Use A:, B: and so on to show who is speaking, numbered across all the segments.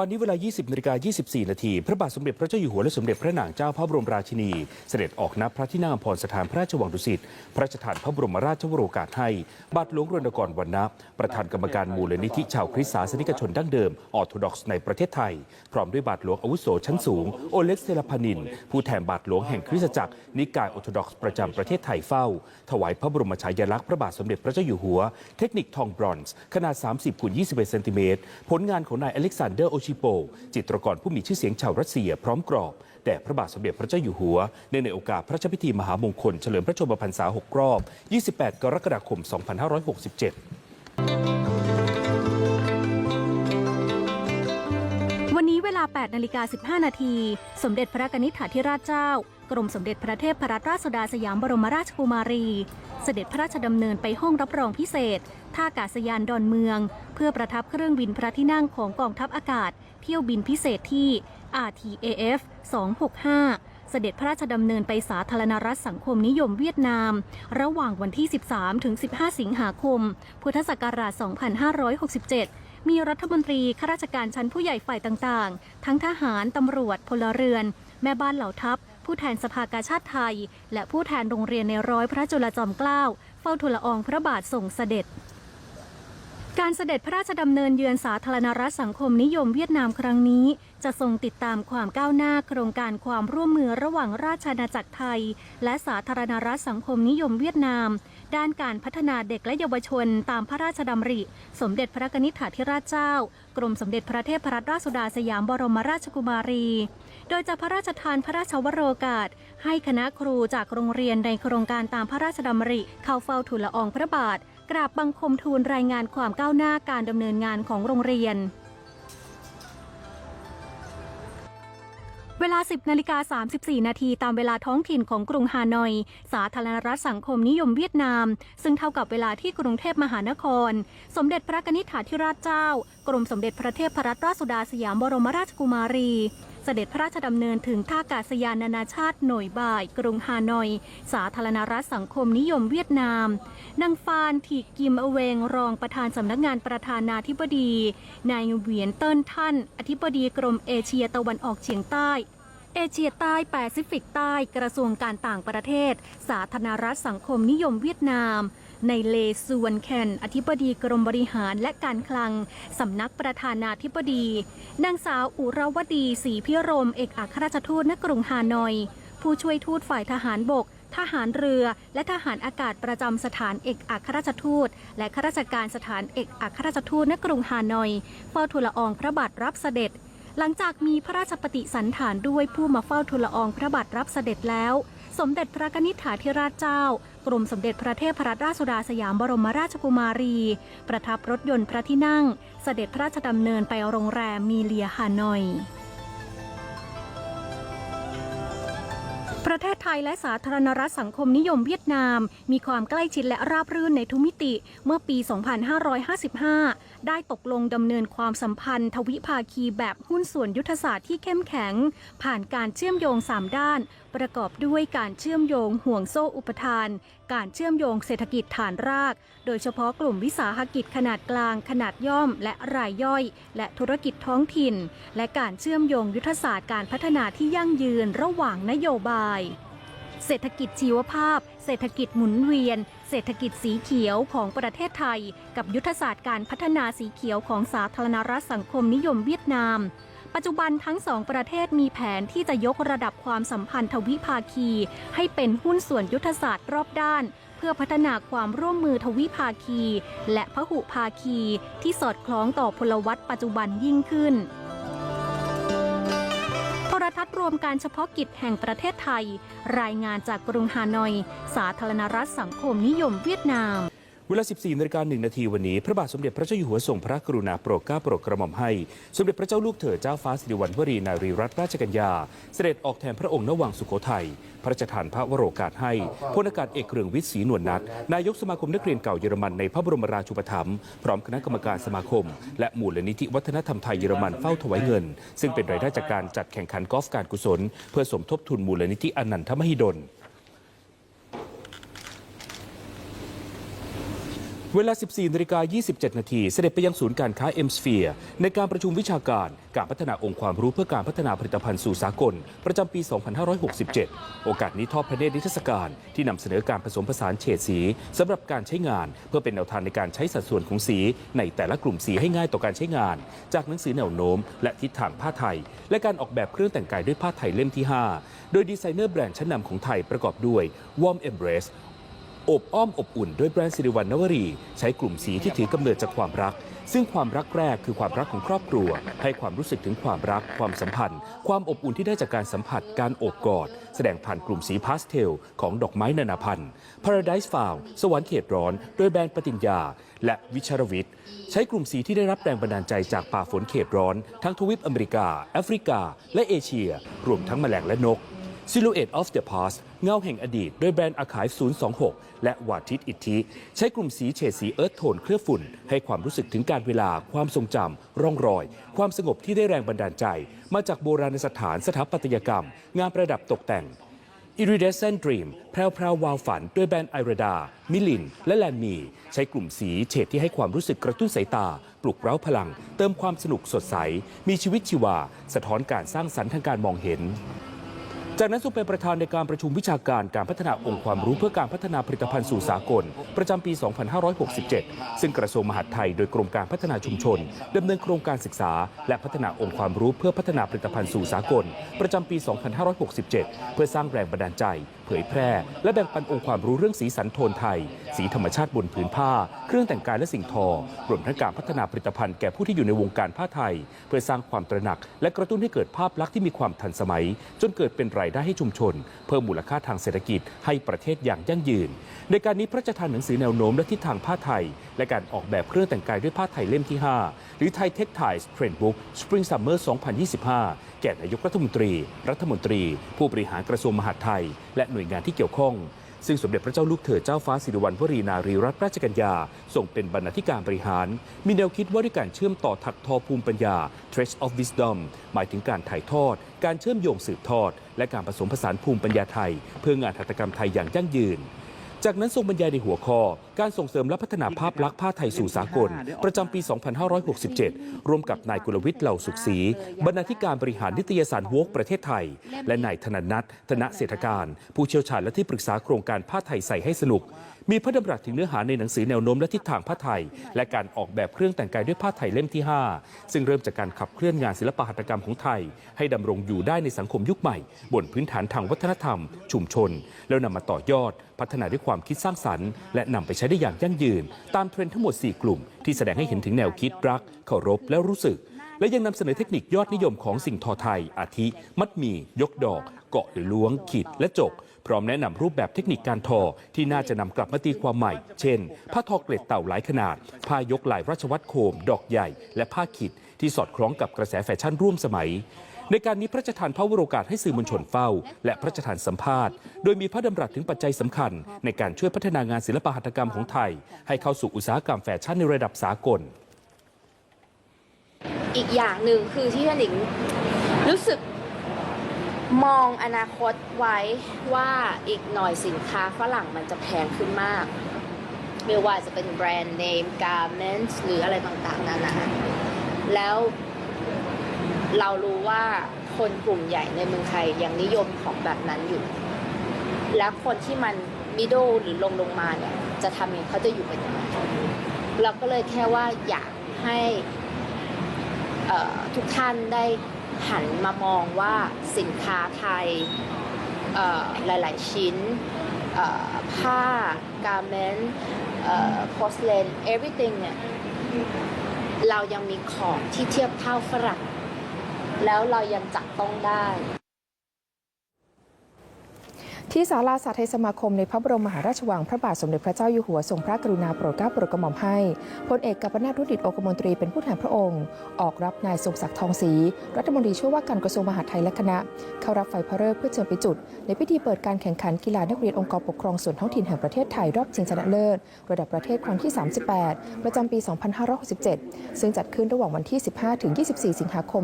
A: วันนี้เวลา 20นาฬิกา24 นาที พระบาทสมเด็จพระเจ้าอยู่หัวและสมเด็จพระนางเจ้าพระบรมราชินี เสด็จออกนับพระที่นั่งอภรสถานพระราชวังดุสิต พระราชทานพระบรมราชวโรกาสให้ บาทหลวงรณกรวรรณะประธานกรรมการมูลนิธิชาวคริสต์ศาสนิกชนดั้งเดิม ออร์โธดอกซ์ในประเทศไทย พร้อมด้วยบาทหลวงอาวุโสชั้นสูง โอเล็กเซลพานิน ผู้แทนบาทหลวงแห่งคริสตจักร นิกายออร์โธดอกซ์ประจำประเทศไทยเฝ้า ถวายพระบรมฉายาลักษณ์พระบาทสมเด็จพระเจ้าอยู่หัว เทคนิคทองบรอนซ์ขนาด 30คูณ21เซนติเมตร ผลงานของนายอเล็กซานเดอร์โอชชิโป จิตรกรผู้มีชื่อเสียงชาวรัสเซียพร้อมกรอบแด่พระบาทสมเด็จพระเจ้าอยู่หัวเนื่องในโอกาสพระราชพิธีมหามงคลเฉลิมพระชนมพรรษา 6 รอบ 28 กรกฎาคม 2567
B: วันนี้เวลา 8 นาฬิกา 15 นาที สมเด็จพระกนิษฐาธิราชเจ้า กรมสมเด็จพระเทพพรัตนราชสุดาสยามบรมราชกุมารี เสด็จพระราชดำเนินไปห้องรับรองพิเศษ ท่าอากาศยานดอนเมือง เพื่อประทับเครื่องบินพระที่นั่งของกองทัพอากาศ เที่ยวบินพิเศษที่ RTAF 265 เสด็จพระราชดำเนินไปสาธารณรัฐสังคมนิยมเวียดนาม ระหว่างวันที่ 13 ถึง 15 สิงหาคม พุทธศักราช 2567มีรัฐมนตรี ข้าราชการชั้นผู้ใหญ่ฝ่ายต่างๆ ทั้งทหาร ตำรวจ พลเรือน แม่บ้านเหล่าทัพ ผู้แทนสภากาชาติไทย และผู้แทนโรงเรียนในร้อยพระจุลจอมเกล้าเฝ้าทูลละอองพระบาทส่งเสด็จ การเสด็จพระราชดำเนินเยือนสาธารณรัฐสังคมนิยมเวียดนามครั้งนี้ จะทรงติดตามความก้าวหน้าโครงการความร่วมมือระหว่างราชอาณาจักรไทย และสาธารณรัฐสังคมนิยมเวียดนาม ด้านการพัฒนาเด็กและเยาวชนตามพระราชดำริ สมเด็จพระกนิษฐาธิราชเจ้า กรมสมเด็จพระเทพรัตนราชสุดาสยามบรมราชกุมารี โดยจะพระราชทานพระราชวโรกาส ให้คณะครูจากโรงเรียนในโครงการตามพระราชดำริ เข้าเฝ้าทูลละอองพระบาท กราบบังคมทูลรายงานความก้าวหน้าการดำเนินงานของโรงเรียนา 10นาฬิกา34 นาทีตามเวลาท้องถิ่นของกรุงฮานอย สาธารณรัฐสังคมนิยมเวียดนาม ซึ่งเท่ากับเวลาที่กรุงเทพมหานคร สมเด็จพระกนิษฐาธิราชเจ้า กรมสมเด็จพระเทพรัตนราชสุดาสยามบรมราชกุมารีเสด็จพระราชดำเนินถึงท่าอากาศยานนานาชาติหน่วยบ่าย กรุงฮานอย สาธารณรัฐสังคมนิยมเวียดนาม นางฟานถีกิมอเวงรองประธานสำนักงานประธานาธิบดี นายเหวียนเติ้นท่าน อธิบดีกรมเอเชียตะวันออกเฉียงใต้ เอเชียใต้แปซิฟิกใต้กระทรวงการต่างประเทศ สาธารณรัฐสังคมนิยมเวียดนาม ในเลซวนแคน อธิบดีกรมบริหารและการคลัง สำนักประธานาธิบดี นางสาวอุรวดีศรีพิรม เอกอัครราชทูตณกรุงฮานอย ผู้ช่วยทูตฝ่ายทหารบกทหารเรือและทหารอากาศประจำสถานเอกอัครราชทูต และข้าราชการสถานเอกอัครราชทูตณกรุงฮานอยเฝ้าทูลละอองพระบาทรับเสด็จ หลังจากมีพระราชปฏิสันฐานด้วยผู้มาเฝ้าทูลละอองพระบาทรับเสด็จแล้ว สมเด็จพระกนิษฐาธิราชเจ้า กรมสมเด็จพระเทพรัตนราชสุดาสยามบรมราชกุมารี ประทับรถยนต์พระที่นั่ง เสด็จพระราชดำเนินไปโรงแรมมีเลียฮานอย ประเทศไทยและสาธารณรัฐสังคมนิยมเวียดนาม มีความใกล้ชิดและราบรื่นในทุกมิติ เมื่อปี 2555 ได้ตกลงดำเนินความสัมพันธ์ทวิภาคีแบบหุ้นส่วนยุทธศาสตร์ที่เข้มแข็ง ผ่านการเชื่อมโยง 3 ด้าน ประกอบด้วยการเชื่อมโยงห่วงโซ่อุปทานการเชื่อมโยงเศรษฐกิจฐานราก โดยเฉพาะกลุ่มวิสาหกิจขนาดกลาง ขนาดย่อม และรายย่อย และธุรกิจท้องถิ่น และการเชื่อมโยงยุทธศาสตร์การพัฒนาที่ยั่งยืนระหว่างนโยบาย เศรษฐกิจชีวภาพ เศรษฐกิจหมุนเวียน เศรษฐกิจสีเขียวของประเทศไทย กับยุทธศาสตร์การพัฒนาสีเขียวของสาธารณรัฐสังคมนิยมเวียดนาม ปัจจุบันทั้งสองประเทศมีแผนที่จะยกระดับความสัมพันธ์ทวิภาคี ให้เป็นหุ้นส่วนยุทธศาสตร์รอบด้าน เพื่อพัฒนาความร่วมมือทวิภาคี และพหุภาคี ที่สอดคล้องต่อพลวัตปัจจุบันยิ่งขึ้นโทรทัศน์รวมการเฉพาะกิจแห่งประเทศไทย รายงานจากกรุงฮานอย สาธารณรัฐสังคมนิยมเวียดนาม
A: เวลา 14นาฬิกา1นาทีวันนี้ พระบาทสมเด็จพระเจ้าอยู่หัวทรงพระกรุณาโปรดเกล้าโปรดกระหม่อมให้ สมเด็จพระเจ้าลูกเธอเจ้าฟ้าสิริวัณวรีนารีรัตนราชกัญญา เสด็จออกแทนพระองค์ณวังสุโขทัย พระราชทานพระวโรกาสให้พลอากาศเอกเรืองวิทย์ศรีนวลนัทนายกสมาคมนักเรียนเก่าเยอรมันในพระบรมราชูปถัมภ์พร้อมคณะกรรมการสมาคม และมูลนิธิวัฒนธรรมไทยเยอรมันเฝ้าถวายเงิน ซึ่งเป็นรายได้จากการจัดแข่งขันกอล์ฟการกุศล เพื่อสมทบทุนมูลนิธิอนันทมหิดล เวลา 14นาฬิกา27 นาที เสด็จไปยังศูนย์การค้าเอ็มสเฟียในการประชุมวิชาการ การพัฒนาองค์ความรู้เพื่อการพัฒนาผลิตภัณฑ์สู่สากล ประจำปี 2567 โอกาสนี้ทอดพระเนตรนิทรรศการ ที่นำเสนอการผสมผสานเฉดสีสำหรับการใช้งาน เพื่อเป็นแนวทางในการใช้สัดส่วนของสี ในแต่ละกลุ่มสีให้ง่ายต่อการใช้งาน จากหนังสือแนวโน้ม และทิศทางผ้าไทย และการออกแบบเครื่องแต่งกายด้วยผ้าไทยเล่มที่ 5 โดยดีไซเนอร์แบรนด์ชั้นนำของไทยประกอบด้วย Warm Embrace อบอ้อมอบอุ่นด้วยแบรนด์สิริวัณนวรี ใช้กลุ่มสีที่ถือกำเนิดจากความรัก ซึ่งความรักแรกคือความรักของครอบครัว ให้ความรู้สึกถึงความรักความสัมพันธ์ ความอบอุ่นที่ได้จากการสัมผัสการโอบกอด แสดงผ่านกลุ่มสีพาสเทล ของดอกไม้นานาพันธุ์ Paradise Found สวรรค์เขตร้อน โดยแบรนด์ปฏิญญา และวิชารวิทย์ใช้กลุ่มสีที่ได้รับแรงบันดาลใจจากป่าฝนเขตร้อน ทั้งทวีปอเมริกาแอฟริกา และเอเชีย รวมทั้งแมลงและนก Silhouette of the Past เงาแห่งอดีต โดยแบรนด์อาคาย 026 และวาทิตอิทธิ ใช้กลุ่มสีเฉดสีเอิร์ธโทนเคลือบฝุ่น ให้ความรู้สึกถึงการเวลา ความทรงจำ ร่องรอย ความสงบที่ได้แรงบันดาลใจ มาจากโบราณสถานสถาปัตยกรรม งานประดับตกแต่ง Iridescent Dream แพรวพราววาวฝันด้วยแบรนด์ไอราดา มิลิน และแลนมี ใช้กลุ่มสีเฉดที่ให้ความรู้สึกกระตุ้นสายตา ปลุกเร้าพลัง เติมความสนุกสดใส มีชีวิตชีวา สะท้อนการสร้างสรรค์ทางการมองเห็น จากนั้นทรงเป็นประธานในการประชุมวิชาการการพัฒนาองค์ความรู้เพื่อการพัฒนาผลิตภัณฑ์สู่สากล ประจำปี 2567 ซึ่งกระทรวงมหาดไทยโดยกรมการพัฒนาชุมชนดำเนินโครงการศึกษา และพัฒนาองค์ความรู้เพื่อพัฒนาผลิตภัณฑ์สู่สากล ประจำปี 2567 เพื่อสร้างแรงบันดาลใจเผยแพร่ และแบ่งปันองค์ความรู้เรื่องสีสันโทนไทย สีธรรมชาติบนผืนผ้า เครื่องแต่งกายและสิ่งทอ รวมทั้งการพัฒนาผลิตภัณฑ์แก่ผู้ที่อยู่ในวงการผ้าไทย เพื่อสร้างความตระหนัก และกระตุ้นให้เกิดภาพลักษณ์ที่มีความทันสมัย จนเกิดเป็นรายได้ให้ชุมชน เพิ่มมูลค่าทางเศรษฐกิจให้ประเทศอย่างยั่งยืน ในการนี้พระราชทานหนังสือแนวโน้มและทิศทางผ้าไทย และการออกแบบเครื่องแต่งกายด้วยผ้าไทยเล่มที่ 5 หรือไทยเทคไทส์เทรนด์บุ๊กสปริงซัมเมอร์2025 แก่นายกรัฐมนตรี รัฐมนตรี ผู้บริหารกระทรวงมหาดไทย และหน่วยงานที่เกี่ยวข้อง ซึ่งสมเด็จพระเจ้าลูกเธอเจ้าฟ้าสิริวัณวรีนารีรัตนราชกัญญาส่งเป็นบรรณาธิการบริหาร มีแนวคิดว่าด้วยการเชื่อมต่อถักทอภูมิปัญญา Trace of Wisdom หมายถึงการถ่ายทอด การเชื่อมโยงสืบทอด และการผสมผสานภูมิปัญญาไทย เพื่องานหัตถกรรมไทยอย่างยั่งยืน จากนั้นทรงบรรยายในหัวข้อ การส่งเสริมและพัฒนาภาพลักษณ์ผ้าไทยสู่สากล ประจำปี 2567 ร่วมกับนายกุลวิทย์เหล่าสุขศรีบรรณาธิการบริหารนิตยสารโวกประเทศไทย และนายธนนัทธนเศรษฐการ ผู้เชี่ยวชาญและที่ปรึกษาโครงการผ้าไทยใส่ให้สนุก มีพระดำรัสถึงเนื้อหาในหนังสือแนวโน้มและทิศทางผ้าไทย และการออกแบบเครื่องแต่งกายด้วยผ้าไทยเล่มที่ 5 ซึ่งเริ่มจากการขับเคลื่อนงานศิลปหัตถกรรมของไทย ให้ดำรงอยู่ได้ในสังคมยุคใหม่ บนพื้นฐานทางวัฒนธรรม ชุมชน แล้วนำมาต่อยอด พัฒนาด้วยความคิดสร้างสรรค์และนำไปใช้ได้อย่างยั่งยืน ตามเทรนด์ทั้งหมด 4 กลุ่ม ที่แสดงให้เห็นถึงแนวคิดรัก เคารพและรู้สึก และยังนำเสนอเทคนิคยอดนิยมของสิ่งทอไทย อาทิ มัดหมียกดอก เกาะหรือล้วง ขีดและจก พร้อมแนะนำรูปแบบเทคนิคการทอ ที่น่าจะนำกลับมาตีความใหม่ เช่น ผ้าทอเกล็ดเต่าหลายขนาด ผ้ายกลายราชวัตรโคม ดอกใหญ่ และผ้าขีดที่สอดคล้องกับกระแสแฟชั่นร่วมสมัย ในการนี้พระราชทานพระวโรกาสให้สื่อมวลชนเฝ้า และพระราชทานสัมภาษณ์ โดยมีพระดำรัสถึงปัจจัยสำคัญ ในการช่วยพัฒนางานศิลปหัตถกรรมของไทย ให้เข้าสู่อุตสาหกรรมแฟชั่นในระดับสากล
C: อีกอย่างหนึ่งคือที่ท่านหญิงรู้สึกมองอนาคตไว้ว่าอีกหน่อยสินค้าฝรั่งมันจะแพงขึ้นมาก ไม่ว่าจะเป็นแบรนด์เนมการ์เมนต์หรืออะไรต่างๆนานาแล้ว เรารู้ว่าคนกลุ่มใหญ่ในเมืองไทยยังนิยมของแบบนั้นอยู่ แล้วคนที่มันมิด d หรือลงลงมาเนี่ย จะทำยังไงเขาจะอยู่เป็นยังไงเราก็เลยแค่ว่าอยากให้ทุกท่านได้หันมามองว่าสินค้าไทยหลาย ๆ ชิ้นผ้าการเมนต์พอสเลน everything เนี่ยเรายังมีของที่เทียบเท่าฝรั่ง แล้วเรายังจับต้องได้
D: ที่ศาลาสาไทยสมาคมในพระบรมมหาราชวังพระบาทสมเด็จพระเจ้าอยู่หัวทรงพระกรุณาโปรดเกล้าโปรดกระหม่อมให้พลเอกกัปนาถรุดิตโอกมนตรีเป็นผู้แทนพระองค์ ออกรับนายทรงศักดิ์ทองศรีรัฐมนตรีช่วยว่าการกระทรวงมหาดไทยและคณะ เข้ารับไฟพระฤกษ์เพื่อเชิญไปจุด ในพิธีเปิดการแข่งขันกีฬานักเรียนองค์กรปกครองส่วนท้องถิ่นแห่งประเทศไทยรอบชิงชนะเลิศระดับประเทศครั้งที่ 38 ประจำปี 2567 ซึ่งจัดขึ้นระหว่างวันที่ 15ถึง24 สิงหาคม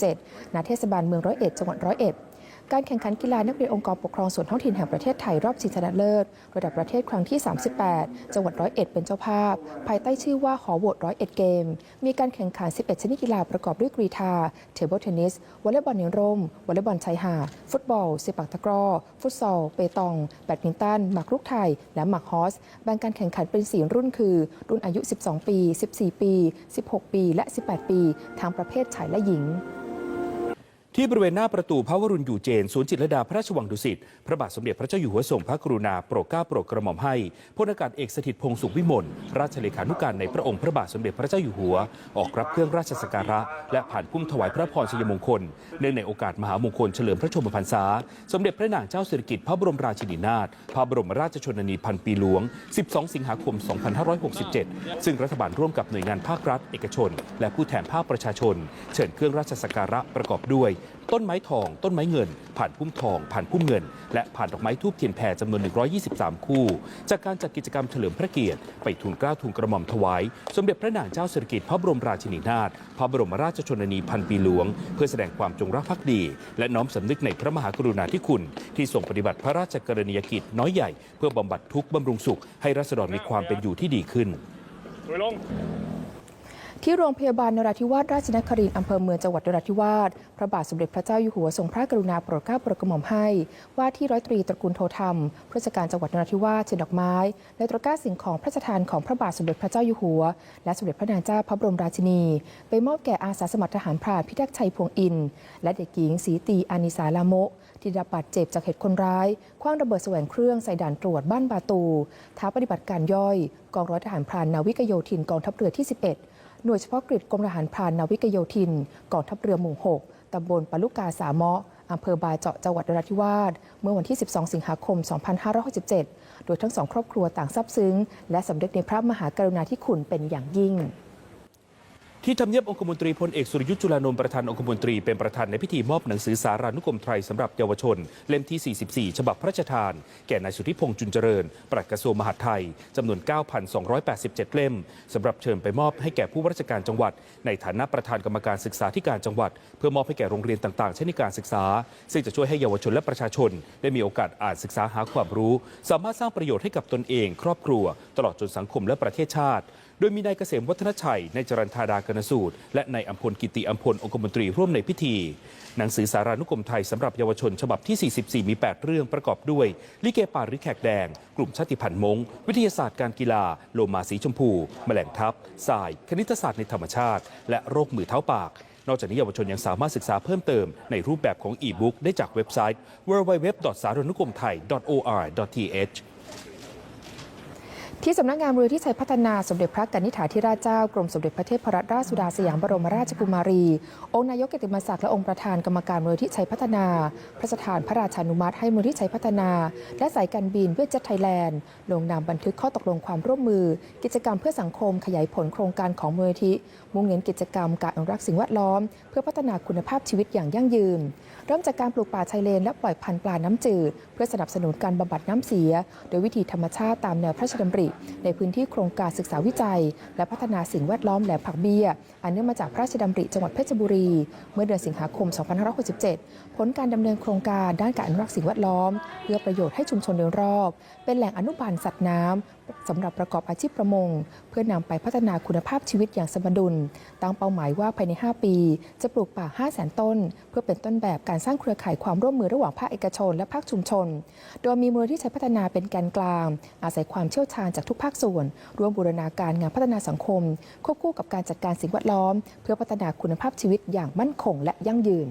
D: 2567ณเทศบาลเมืองร้อยเอ็ดจังหวัดร้อยเอ็ด การแข่งขันกีฬานักเรียนองค์กรปกครองส่วนท้องถิ่นแห่งประเทศไทยรอบชิงชนะเลิศระดับประเทศครั้งที่ 38 จังหวัดร้อยเอ็ดเป็นเจ้าภาพ ภายใต้ชื่อว่าหอโหวตร้อยเอ็ดเกม มีการแข่งขัน 11 ชนิดกีฬาประกอบด้วยกรีฑาเทเบิลเทนนิส วอลเลย์บอลในร่ม วอลเลย์บอลชายหาด ฟุตบอลเซปักตะกร้อ ฟุตซอล เปตอง แบดมินตัน หมากรุกไทย และหมากฮอส แบ่งการแข่งขันเป็น 4 รุ่นคือ รุ่นอายุ 12 ปี 14 ปี 16 ปี และ 18 ปีทางประเภทชายและหญิง
A: ที่บริเวณหน้าประตูพระวรุณอยู่เจนศูนย์จิตรดาพระราชวังดุสิตพระบาทสมเด็จพระเจ้าอยู่หัวทรงพระกรุณาโปรดเกล้าโปรดกระหม่อมให้พลอากาศเอกสถิตพงษ์สุขวิมลราชเลขานุการในพระองค์พระบาทสมเด็จพระเจ้าอยู่หัว ออกรับเครื่องราชสักการะ และผ่านพุ่มถวายพระพรชัยมงคล เนื่องในโอกาสมหามงคลเฉลิมพระชนมพรรษา สมเด็จพระนางเจ้าสิริกิติ์พระบรมราชินีนาถพระบรมราชชนนีพันปีหลวง 12 สิงหาคม 2567 ซึ่งรัฐบาลร่วมกับหน่วยงานภาครัฐ เอกชน และผู้แทนภาคประชาชน เชิญเครื่องราชสักการะประกอบด้วยต้นไม้ทอง ต้นไม้เงิน ผ่านพุ่มทอง ผ่านพุ่มเงิน และผ่านดอกไม้ทูบเทียนแผ่จำนวน 123 คู่ จากการจัดกิจกรรมเฉลิมพระเกียรติไปทูลเกล้าทูลกระหม่อมถวาย สมเด็จพระนางเจ้าสิริกิติ์พระบรมราชินีนาถพระบรมราชชนนีพันปีหลวง เพื่อแสดงความจงรักภักดี และน้อมสำนึกในพระมหากรุณาธิคุณ ที่ทรงปฏิบัติพระราชกรณียกิจน้อยใหญ่เพื่อบำบัดทุกข์บำรุงสุขให้รัษฎรมีความเป็นอยู่ที่ดีขึ้น
D: ที่โรงพยาบาลนราธิวาสราชนครินทร์อำเภอเมืองจังหวัดนราธิวาสพระบาทสมเด็จพระเจ้าอยู่หัวทรงพระกรุณาโปรดเกล้าโปรดกระหม่อมให้ ว่าที่ร้อยตรีตระกูลโทธรรมผู้ราชการจังหวัดนราธิวาสเชิญดอกไม้ และตระก้าสิ่งของพระราชทานของพระบาทสมเด็จพระเจ้าอยู่หัว และสมเด็จพระนางเจ้าพระบรมราชินี ไปมอบแก่อาสาสมัครทหารพรานพิทักษ์ชัยพวงอิน และเด็กหญิงสีตีอานิสาลามะที่ได้รับบาดเจ็บจากเหตุคนร้ายคว้างระเบิดแสวงเครื่องใส่ด่านตรวจบ้านบาตูท้าปฏิบัติการย่อย กองร้อยทหารพรานนาวิกโยธินกองทัพเรือที่ 11 หน่วยเฉพาะกิจกรมทหารพรานนาวิกโยธินกองทัพเรือหมู่ 6 ตำบลปาลุกาสามะอำเภอบาเจาะจังหวัดนราธิวาสเมื่อวันที่ 12 สิงหาคม 2567 โดยทั้งสองครอบครัวต่างซาบซึ้ง และสำนึกในพระมหากรุณาธิคุณเป็นอย่างยิ่ง
A: ที่ทำเนียบองคมนตรีพลเอกสุรยุทธ์จุลานนท์ประธานองคมนตรีเป็นประธานในพิธีมอบหนังสือสารานุกรมไทยสำหรับเยาวชน เล่มที่ 44 ฉบับพระราชทาน แก่นายสุทธิพงษ์จุนเจริญ ปลัดกระทรวงมหาดไทยจำนวน 9,287 เล่มสำหรับเชิญไปมอบให้แก่ผู้ว่าราชการจังหวัด ในฐานะประธานกรรมการศึกษาธิการจังหวัด เพื่อมอบให้แก่โรงเรียนต่างๆเช่นในการศึกษา ซึ่งจะช่วยให้เยาวชนและประชาชน ได้มีโอกาสอ่านศึกษาหาความรู้ สามารถสร้างประโยชน์ให้กับตนเอง ครอบครัว ตลอดจนสังคมและประเทศชาติ โดยมีนายเกษมวัฒนชัยนายจรันธาดากนสูตร และนายอัมพลกิติอัมพลองคมนตรีร่วมในพิธี หนังสือสารานุกรมไทยสำหรับเยาวชนฉบับที่ 44 มี 8 เรื่องประกอบด้วย ลิเกป่าริแขกแดง กลุ่มชาติพันธุ์มงวิทยาศาสตร์การกีฬา โลมาสีชมพู แมลงทับทราย คณิตศาสตร์ในธรรมชาติ และโรคมือเท้าปากนอกจากนี้เยาวชนยังสามารถศึกษาเพิ่มเติมในรูปแบบของอีบุ๊กได้จากเว็บไซต์ www.saranukromthai.or.th
D: ที่สำนักงานมูลที่ชัยพัฒนาสมเด็จพระกนิษฐาธิราชเจ้ากรมสมเด็จพระเทพรัตนราชสุดาสยามบรมราชกุมารี องค์นายกเกติมศักดิ์และองค์ประธานกรรมการมูลที่ชัยพัฒนา พระราชทานพระราชานุมัติให้มูลที่ชัยพัฒนา และสายการบินเวทเจ็ตไทยแลนด์ ลงนามบันทึกข้อตกลงความร่วมมือ กิจกรรมเพื่อสังคมขยายผลโครงการของมูลนิธิมุ่งเน้นกิจกรรมการอนุรักษ์สิ่งแวดล้อม เพื่อพัฒนาคุณภาพชีวิตอย่างยั่งยืน เริ่มจากการปลูกป่าชายเลนและปล่อยพันธุ์ปลาน้ำจืด เพื่อสนับสนุนการบำบัดน้ำเสีย โดยวิธีธรรมชาติตามแนวพระราชดำริ ในพื้นที่โครงการศึกษาวิจัย และพัฒนาสิ่งแวดล้อมแหลมผักเบี้ย อันเนื่องมาจากพระราชดำริจังหวัดเพชรบุรี เมื่อเดือนสิงหาคม 2567 ผลการดำเนินโครงการด้านการอนุรักษ์สิ่งแวดล้อม เพื่อประโยชน์ให้ชุมชนโดยรอบ เป็นแหล่งอนุบาลสัตว์น้ำ สำหรับประกอบอาชีพประมง เพื่อนำไปพัฒนาคุณภาพชีวิตอย่างสมดุล ตั้งเป้าหมายว่าภายใน 5 ปี จะปลูกป่า 5 0 0 0 0 0 ต้น เพื่อเป็นต้นแบบการสร้างเครือข่ายความร่วมมือระหว่างภาคเอกชนและภาคชุมชน โดยมีมูลที่ใช้พัฒนาเป็นแกนกลาง อาศัยความเชี่ยวชาญจากทุกภาคส่วน ร่วมบูรณาการงานพัฒนาสังคม ควบคู่กับการจัดการสิ่งแวดล้อม เพื่อพัฒนาคุณภาพชีวิตอย่างมั่นคงและยั่งยืน